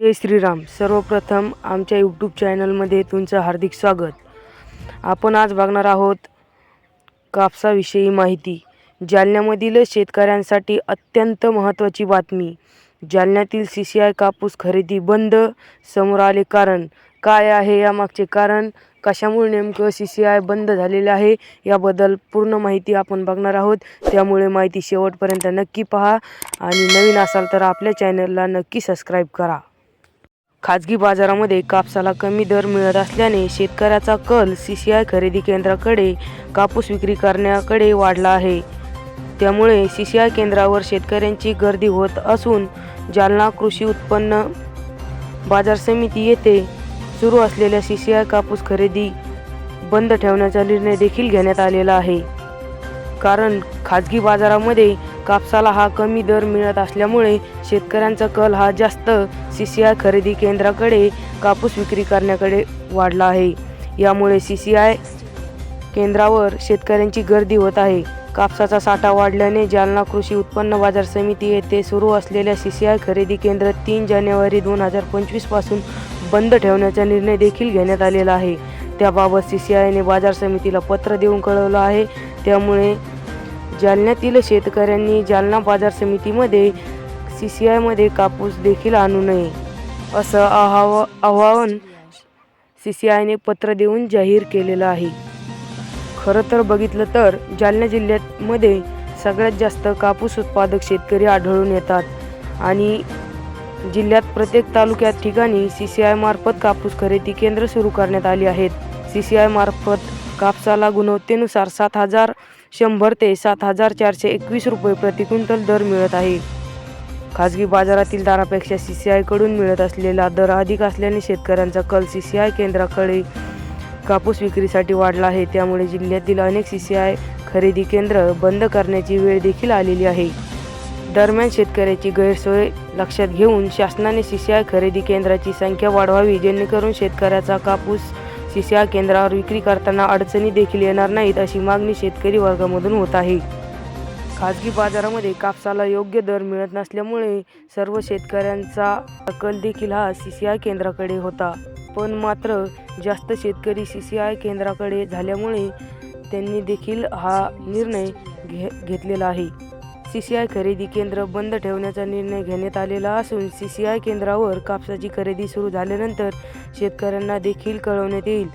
जय श्रीराम. सर्वप्रथम आमच्या यूट्यूब चॅनलमध्ये तुमचं हार्दिक स्वागत. आपण आज बघणार आहोत कापसाविषयी माहिती. जालन्यामधील शेतकऱ्यांसाठी अत्यंत महत्त्वाची बातमी. जालन्यातील सी सी आय कापूस खरेदी बंद समोर आले कारण. काय आहे यामागचे कारण? कशामुळे नेमकं सी सी आय बंद झालेले आहे? याबद्दल पूर्ण माहिती आपण बघणार आहोत. त्यामुळे माहिती शेवटपर्यंत नक्की पहा. आणि नवीन असाल तर आपल्या चॅनलला नक्की सबस्क्राईब करा. खाजगी बाजारामध्ये कापसाला कमी दर मिळत असल्याने शेतकऱ्याचा कल सी सी आय खरेदी केंद्राकडे कापूस विक्री करण्याकडे वाढला आहे. त्यामुळे सी सी आय केंद्रावर शेतकऱ्यांची गर्दी होत असून जालना कृषी उत्पन्न बाजार समिती येथे सुरू असलेल्या सी सी आय कापूस खरेदी बंद ठेवण्याचा निर्णय देखील घेण्यात आलेला आहे. कारण खाजगी बाजारामध्ये कापसाला हा कमी दर मिळत असल्यामुळे शेतकऱ्यांचा कल हा जास्त. सी सी आय खरेदी केंद्राकडे कापूस विक्री करण्याकडे वाढला आहे. यामुळे सी सी आय केंद्रावर शेतकऱ्यांची गर्दी होत आहे. कापसाचा साठा वाढल्याने जालना कृषी उत्पन्न बाजार समिती येथे सुरू असलेल्या सी सी आय खरेदी केंद्र तीन जानेवारी दोन हजार पंचवीसपासून बंद ठेवण्याचा निर्णय देखील घेण्यात आलेला आहे. त्याबाबत सी सी आयने बाजार समितीला पत्र देऊन कळवलं आहे. त्यामुळे जालन्यातील शेतकऱ्यांनी जालना बाजार समितीमध्ये सी सी आयमध्ये कापूस देखील आणू नये असं आहाव आवाहन सी सी आयने पत्र देऊन जाहीर केलेलं आहे. खरं तर बघितलं तर जालना जिल्ह्यामध्ये सगळ्यात जास्त कापूस उत्पादक शेतकरी आढळून येतात आणि जिल्ह्यात प्रत्येक तालुक्यात ठिकाणी सी सी आयमार्फत कापूस खरेदी केंद्र सुरू करण्यात आली आहेत. सी सी आयमार्फत कापसाला गुणवत्तेनुसार सात हजार शंभर ते सात हजार चारशे एकवीस रुपये प्रति क्विंटल दर मिळत आहे. खाजगी बाजारातील दरापेक्षा सी सी आयकडून मिळत असलेला दर अधिक असल्याने शेतकऱ्यांचा कल सी सी आय केंद्राकडे कापूस विक्रीसाठी वाढला आहे. त्यामुळे जिल्ह्यातील अनेक सी सी आय खरेदी केंद्र बंद करण्याची वेळ देखील आलेली आहे. दरम्यान शेतकऱ्याची गैरसोय लक्षात घेऊन शासनाने सी सी आय खरेदी केंद्राची संख्या वाढवावी जेणेकरून शेतकऱ्याचा कापूस सी सी आय केंद्रावर विक्री करताना अडचणी देखील येणार नाहीत अशी मागणी शेतकरी वर्गामधून होत आहे. खाजगी बाजारामध्ये कापसाला योग्य दर मिळत नसल्यामुळे सर्व शेतकऱ्यांचा कल देखील हा सी सी आय केंद्राकडे होता. पण मात्र जास्त शेतकरी सी सी आय केंद्राकडे झाल्यामुळे त्यांनी देखील हा निर्णय घे घेतलेला आहे. सी सी आय खरेदी केंद्र बंद ठेवण्याचा निर्णय घेण्यात आलेला असून सी सी आय केंद्रावर कापसाची खरेदी सुरू झाल्यानंतर शेतकऱ्यांना देखील कळवण्यात येईल.